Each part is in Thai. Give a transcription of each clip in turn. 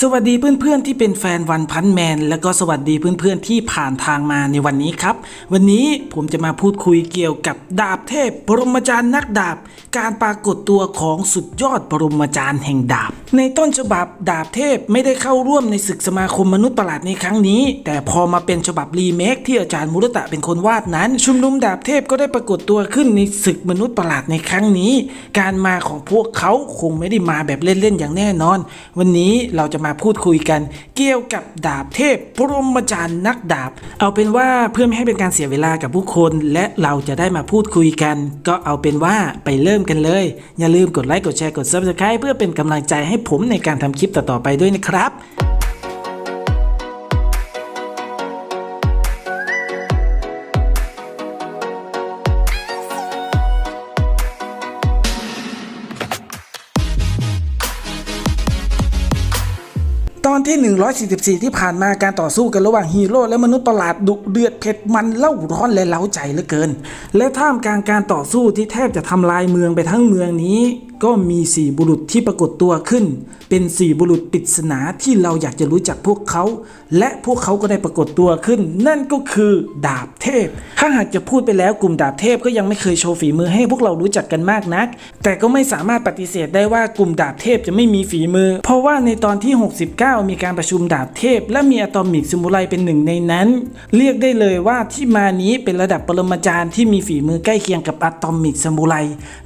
สวัสดีเพื่อนๆที่เป็นแฟนวันพันแมน แล้วก็สวัสดีเพื่อนๆที่ผ่านทางมาในวันนี้ครับ วันนี้ผมจะมาพูดคุยเกี่ยวกับดาบเทพปรมาจารย์นักดาบ การปรากฏตัวของสุดยอดปรมาจารย์แห่งดาบ ในต้นฉบับดาบเทพไม่ได้เข้าร่วมในศึกสมาคมมนุษย์ประหลาดในครั้งนี้ แต่พอมาเป็นฉบับรีเมคที่อาจารย์มุรตะเป็นคนวาดนั้น ชุมนุมดาบเทพก็ได้ปรากฏตัวขึ้นในศึกมนุษย์ประหลาดในครั้งนี้ การมาของพวกเขาคงไม่ได้มาแบบเล่นๆอย่างแน่นอน วันนี้เราจะมาพูดคุยกัน เกี่ยวกับดาบเทพพรหมจารย์นักดาบ เอาเป็นว่าเพื่อไม่ให้เป็นการเสียเวลากับผู้คน และเราจะได้มาพูดคุยกัน ก็เอาเป็นว่าไปเริ่มกันเลย อย่าลืมกดไลค์กดแชร์กด subscribe เพื่อเป็นกำลังใจให้ผมในการทำคลิปต่อๆไปด้วยนะครับ 144 ที่ผ่านมาการต่อสู้กันระหว่างฮีโร่และมนุษย์ประหลาดดุเดือดเผ็ดมันเล่าร้อนและเล้าใจเหลือเกิน และท่ามกลางการต่อสู้ที่แทบจะทำลายเมืองไปทั้งเมืองนี้ ก็มีสี่บุรุษที่ปรากฏตัวขึ้น เป็นสี่บุรุษปริศนาที่เราอยากจะรู้จักพวกเขา และพวกเขาก็ได้ปรากฏตัวขึ้น นั่นก็คือดาบเทพ ถ้าหากจะพูดไปแล้วกลุ่มดาบเทพก็ยังไม่เคยโชว์ฝีมือให้พวกเรารู้จักกันมากนัก แต่ก็ไม่สามารถปฏิเสธได้ว่ากลุ่มดาบเทพจะไม่มีฝีมือ เพราะว่าในตอนที่ 69 มีการประชุมดาบเทพ และมีอะตอมิกซิมูไรเป็นหนึ่งในนั้น เรียกได้เลยว่าที่มานี้เป็นระดับปรมาจารย์ที่มีฝีมือใกล้เคียงกับอะตอมิกซามูไร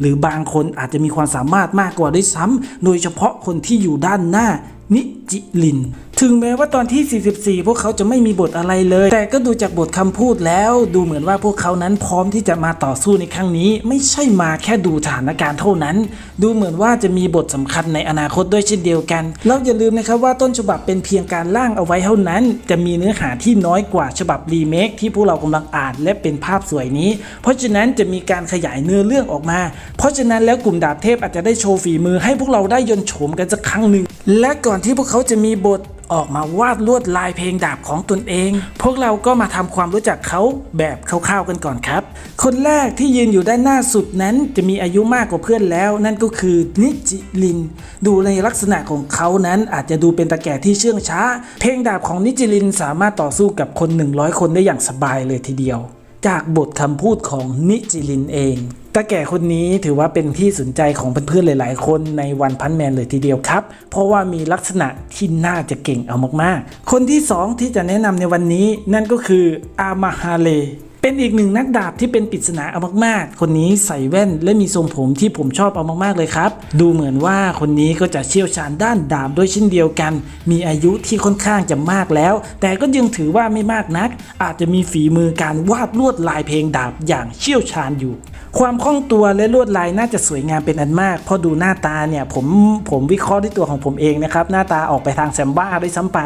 หรือบางคนอาจจะมีความสามารถมากกว่าด้วยซ้ำโดยเฉพาะคนที่อยู่ด้านหน้านิจิลิน ถึงแม้ว่าตอนที่ 44 พวกเขาจะไม่มีบทอะไรเลย แต่ก็ดูจากบทคำพูดแล้วดูเหมือนว่าพวกเขานั้นพร้อมที่จะมาต่อสู้ในครั้งนี้ ไม่ใช่มาแค่ดูสถานการณ์เท่านั้น ดูเหมือนว่าจะมีบทสำคัญในอนาคตด้วยเช่นเดียวกันแล้วอย่าลืมนะครับว่าต้นฉบับเป็นเพียงการร่างเอาไว้เท่านั้น จะมีเนื้อหาที่น้อยกว่าฉบับรีเมคที่พวกเรากำลังอ่านและเป็นภาพสวยนี้ เพราะฉะนั้นจะมีการขยายเนื้อเรื่องออกมา เพราะฉะนั้นแล้วกลุ่มดาบเทพอาจจะได้โชว์ฝีมือให้พวกเราได้ยนโฉมกันสักครั้งหนึ่งและก่อนที่พวกเขาจะมีบทออกมาวาดลวดลายเพลงดาบของตนเอง พวกเราก็มาทำความรู้จักเขาแบบคร่าวๆกันก่อนครับ คนแรกที่ยืนอยู่ด้านหน้าสุดนั้นจะมีอายุมากกว่าเพื่อนแล้ว นั่นก็คือนิจิลิน ดูในลักษณะของเขานั้นอาจจะดูเป็นตะแก่ที่เชื่องช้า เพลงดาบของนิจิลินสามารถต่อสู้กับคน 100 คนได้อย่างสบายเลยทีเดียว จากบทคำพูดของนิจิลินเอง ตาแก่คนนี้ถือว่าเป็นที่สนใจของเพื่อนๆหลาย ๆ คนในวันพันแมนเลยทีเดียวครับ เพราะว่ามีลักษณะที่น่าจะเก่งเอามากๆ คนที่สองที่จะแนะนำในวันนี้นั่นก็คืออามาฮาเลเป็นอีกหนึ่งนักดาบที่เป็นปริศนาเอามากๆ คนนี้ใส่แว่นและมีทรงผมที่ผมชอบเอามากๆเลยครับ ดูเหมือนว่าคนนี้ก็จะเชี่ยวชาญด้านดาบด้วยเช่นเดียวกัน มีอายุที่ค่อนข้างจะมากแล้ว แต่ก็ยังถือว่าไม่มากนัก อาจจะมีฝีมือการวาดลวดลายเพลงดาบอย่างเชี่ยวชาญอยู่ความคล่องตัวและลวดลายน่าจะสวยงามเป็นอันมากเพราะดูหน้าตาเนี่ยผมผมวิเคราะห์ด้วยตัวของผมเองนะครับ หน้าตาออกไปทางแซมบ้าด้วยซ้ำไป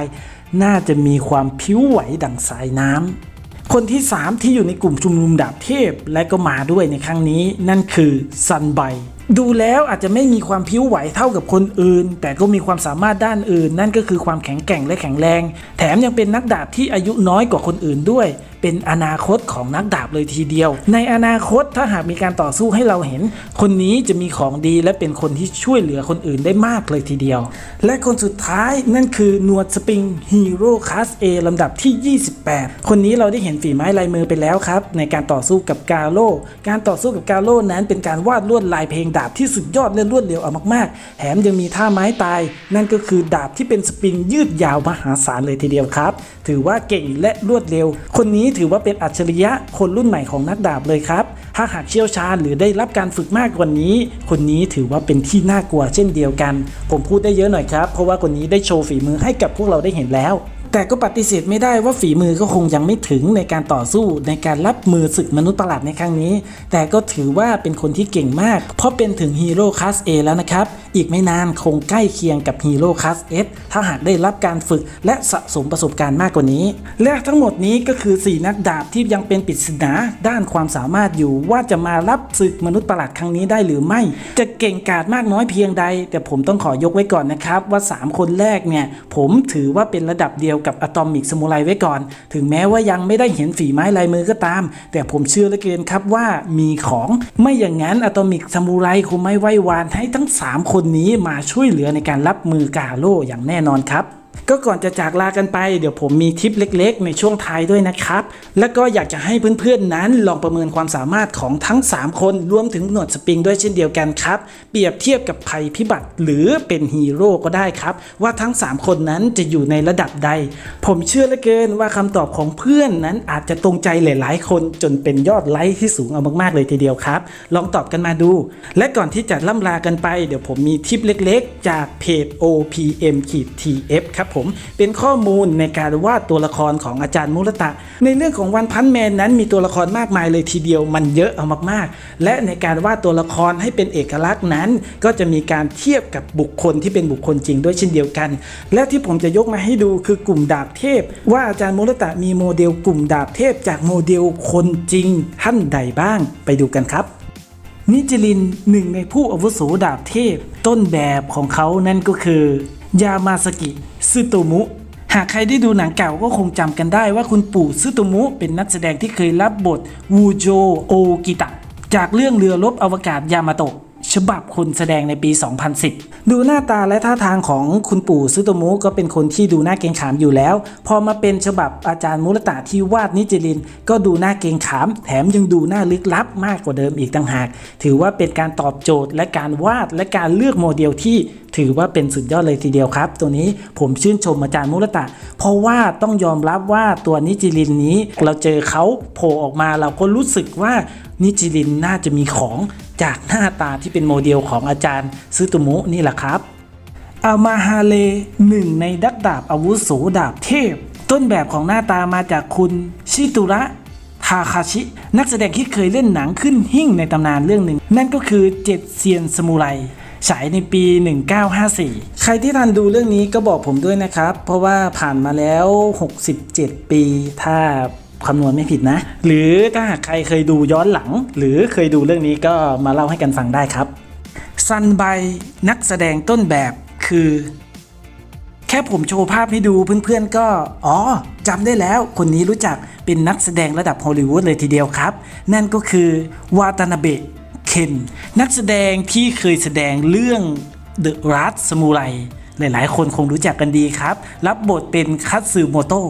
น่าจะมีความผิวไหวดั่งสายน้ำ คนที่ 3 ที่อยู่ในกลุ่มชุมนุมดาบเทพ และก็มาด้วยในครั้งนี้นั่นคือซันไบดูแล้วอาจจะไม่มีความพิ้วไหวเท่ากับคนอื่น แต่ก็มีความสามารถด้านอื่น นั่นก็คือความแข็งแกร่งและแข็งแรง แถมยังเป็นนักดาบที่อายุน้อยกว่าคนอื่นด้วย เป็นอนาคตของนักดาบเลยทีเดียว ในอนาคตถ้าหากมีการต่อสู้ให้เราเห็น คนนี้จะมีของดีและเป็นคนที่ช่วยเหลือคนอื่นได้มากเลยทีเดียว และคนสุดท้ายนั่นคือหนวดสปริงฮีโร่คลาส A ลำดับที่ 28 คนนี้เราได้เห็นฝีไม้ลายมือไปแล้วครับ ในการต่อสู้กับกาโลการต่อสู้กับกาโลนั้นเป็นการวาดลวดลายเพลงดาบที่สุดยอดและรวดเร็วเอามากๆ แถมยังมีท่าไม้ตาย นั่นก็คือดาบที่เป็นสปริงยืดยาวมหาศาลเลยทีเดียวครับ ถือว่าเก่งและรวดเร็ว คนนี้นี่ถือว่าเป็นอัจฉริยะคนรุ่นใหม่ของนักดาบเลยครับ ถ้าหากเชี่ยวชาญหรือได้รับการฝึกมากกว่านี้ คนนี้ถือว่าเป็นที่น่ากลัวเช่นเดียวกัน ผมพูดได้เยอะหน่อยครับ เพราะว่าคนนี้ได้โชว์ฝีมือให้กับพวกเราได้เห็นแล้ว แต่ก็ปฏิเสธไม่ได้ว่าฝีมือก็คงยังไม่ถึงในการต่อสู้ในการรับมือศึกมนุษย์ประหลาดในครั้งนี้ แต่ก็ถือว่าเป็นคนที่เก่งมาก เพราะเป็นถึงฮีโร่คลาส A แล้วนะครับ อีกไม่นานคงใกล้เคียงกับฮีโร่คลาส S ถ้าหากได้รับการฝึกและสะสมประสบการณ์มากกว่านี้ และทั้งหมดนี้ก็คือ 4 นักดาบที่ยังเป็นปริศนาด้านความสามารถอยู่ว่าจะมารับศึกมนุษย์ประหลาดครั้งนี้ได้หรือไม่ จะเก่งกาจมากน้อยเพียงใด แต่ผมต้องขอยกไว้ก่อนนะครับว่า 3 คนแรกเนี่ยผมถือว่าเป็นระดับเดียวกับอะตอมิกสมุไรไว้ก่อน ถึงแม้ว่ายังไม่ได้เห็นฝีไม้ลายมือก็ตาม แต่ผมเชื่อเหลือเกินครับว่ามีของไม่อย่างนั้นอะตอมิกสมุไรคงไม่ไว้วานให้ทั้ง 3 คนนี้มาช่วยเหลือในการรับมือกาโรอย่างแน่นอนครับ ก็ก่อนจะจากลากันไปเดี๋ยวผมมีทิปเล็ก ๆ ในช่วงท้ายด้วยนะครับ แล้วก็อยากจะให้เพื่อนๆนั้นลองประเมินความสามารถของทั้ง 3 คนรวมถึงหนวดสปริงด้วยเช่นเดียวกันครับ เปรียบเทียบกับภัยพิบัติหรือเป็นฮีโร่ก็ได้ครับ ว่าทั้ง 3 คนนั้นจะอยู่ในระดับใด ผมเชื่อเหลือเกินว่าคำตอบของเพื่อนนั้นอาจจะตรงใจหลายๆ คนจนเป็นยอดไลค์ที่สูงเอามากๆเลยทีเดียวครับ ลองตอบกันมาดู และก่อนที่จะล่ำลากันไป เดี๋ยวผมมีทิปเล็ก ๆ จากเพจ OPM TF ครับผมเป็นข้อมูลในการวาดตัวละครของอาจารย์มุรตะ ในเรื่องของวันพันแมนนั้นมีตัวละครมากมายเลยทีเดียวมันเยอะเอามากๆ และในการวาดตัวละครให้เป็นเอกลักษณ์นั้น ก็จะมีการเทียบกับบุคคลที่เป็นบุคคลจริงด้วยเช่นเดียวกัน และที่ผมจะยกมาให้ดูคือกลุ่มดาบเทพ ว่าอาจารย์มุรตะมีโมเดลกลุ่มดาบเทพ จากโมเดลคนจริงท่านใดบ้างไปดูกันครับนิจิลินหนึ่งในผู้อาวุโสดาบเทพ ต้นแบบของเขานั่นก็คือ ยามาสกิซึโตมุ หากใครได้ดูหนังเก่าก็คงจำกันได้ว่าคุณปู่ซึโตมุเป็นนักแสดงที่เคยรับบทวูโจโอกิตะ จากเรื่องเรือรบอวกาศยามาโตะ ฉบับคนแสดงในปี 2010 ดูหน้าตาและท่าทางของคุณปู่ซึโตมุก็เป็นคนที่ดูน่าเกรงขามอยู่แล้ว พอมาเป็นฉบับอาจารย์มุรตะที่วาดนิจิลิน ก็ดูน่าเกรงขาม แถมยังดูน่าลึกลับมากกว่าเดิมอีกต่างหาก ถือว่าเป็นการตอบโจทย์และการวาดและการเลือกโมเดลที่ถือว่าเป็นสุดยอดเลยทีเดียวครับ ตัวนี้ผมชื่นชมอาจารย์มุรตะ เพราะว่าต้องยอมรับว่าตัวนิจิลินนี้เราเจอเขาโผล่ออกมาเราก็รู้สึกว่านิจิลินน่าจะมีของ จากหน้าตาที่เป็นโมเดลของอาจารย์ซึโตมุนี่แหละครับอามาฮาเลหนึ่งในดักดาบอาวุโสดาบเทพ ต้นแบบของหน้าตามาจากคุณชิตุระทาคาชิ นักแสดงที่เคยเล่นหนังขึ้นหิ่งในตำนานเรื่องหนึ่ง นั่นก็คือเจ็ดเซียนสมุไรฉายในปี 1954 ใครที่ทันดูเรื่องนี้ก็บอกผมด้วยนะครับ เพราะว่าผ่านมาแล้ว 67 ปี ถ้า คำนวณไม่ผิดนะ หรือถ้าใครเคยดูย้อนหลัง หรือเคยดูเรื่องนี้ก็มาเล่าให้กันฟังได้ครับซันไบนักแสดงต้นแบบคือ แค่ผมโชว์ภาพให้ดูเพื่อนๆก็ อ๋อจำได้แล้วคนนี้รู้จักเป็นนักแสดงระดับฮอลลีวูดเลยทีเดียวครับ นั่นก็คือวาตานาเบะเคนนักแสดงที่เคยแสดงเรื่อง The Rat Samurai หลายๆ คนคงรู้จักกันดีครับ รับบทเป็นคัตสึโมโตะ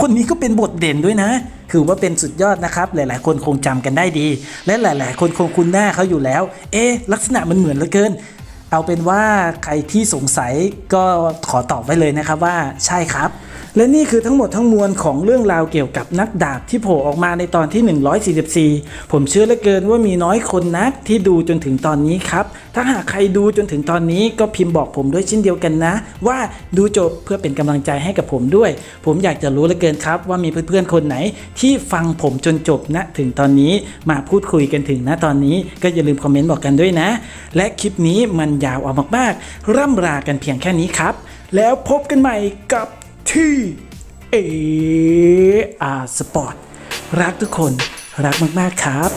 คนนี้ก็เป็นบทเด่นด้วยนะคือว่าเป็นสุดยอดนะครับ หลายๆ คนคงจำกันได้ดี และหลาย ๆ คนคงคุ้นหน้าเขาอยู่แล้ว เอ๊ะลักษณะมันเหมือนเหลือเกิน เอาเป็นว่าใครที่สงสัยก็ขอตอบไว้เลยนะครับว่าใช่ครับ และนี่คือทั้งหมดทั้งมวลของเรื่องราวเกี่ยวกับนักดาบที่โผล่ออกมาในตอนที่ 144 ผมเชื่อเหลือเกินว่ามีน้อยคนนักที่ดูจนถึงตอนนี้ครับ ถ้าหากใครดูจนถึงตอนนี้ก็พิมพ์บอกผมด้วยเช่นเดียวกันนะ ว่าดูจบเพื่อเป็นกำลังใจให้กับผมด้วย ผมอยากจะรู้เหลือเกินครับว่ามีเพื่อนๆคนไหนที่ฟังผมจนจบณถึงตอนนี้มาพูดคุยกันถึงณตอนนี้ก็อย่าลืมคอมเมนต์บอกกันด้วยนะ และคลิปนี้มันยาวเอามากๆ ร่ำลากันเพียงแค่นี้ครับ แล้วพบกันใหม่กับ ที่เออาสปอร์ตรักทุกคนรักมาก ๆ ครับ